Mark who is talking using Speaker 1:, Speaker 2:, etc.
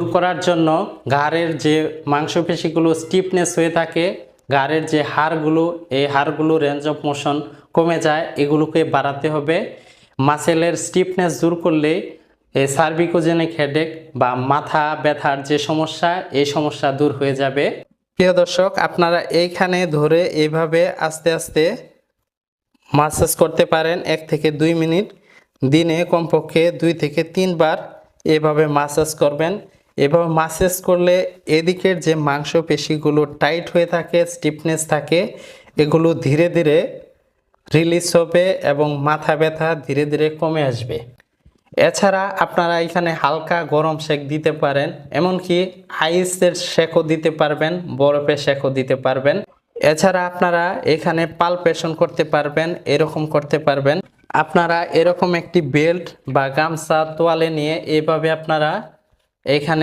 Speaker 1: দূর করার জন্য ঘাড়ের যে মাংসপেশিগুলো স্টিফনেস হয়ে থাকে, ঘাড়ের যে হাড়গুলো, এই হাড়গুলো রেঞ্জ অফ মোশন কমে যায়, এগুলোকে বাড়াতে হবে। মাসেলের স্টিফনেস দূর করলে এই সার্ভিকোজেনিক হেডেক বা মাথা ব্যথার যে সমস্যা, এই সমস্যা দূর হয়ে যাবে। প্রিয় দর্শক, আপনারা এইখানে ধরে এইভাবে আস্তে আস্তে মাসাজ করতে পারেন এক থেকে দুই মিনিট। দিনে কমপক্ষে দুই থেকে তিনবার এভাবে মাসাজ করবেন। এভাবে মাসাজ করলে এদিকের যে মাংসপেশিগুলো টাইট হয়ে থাকে স্টিফনেস থাকে, এগুলো ধীরে ধীরে রিলিজ হবে এবং মাথা ব্যথা ধীরে ধীরে কমে আসবে। এছাড়া আপনারা এখানে হালকা গরম সেক দিতে পারেন, এমনকি আইসের সেকও দিতে পারবেন, বরফের সেকও দিতে পারবেন। এছাড়া আপনারা এখানে পালপেশন করতে পারবেন, এরকম করতে পারবেন। আপনারা এরকম একটি বেল্ট বা গামছা, তোয়ালে নিয়ে এভাবে আপনারা এখানে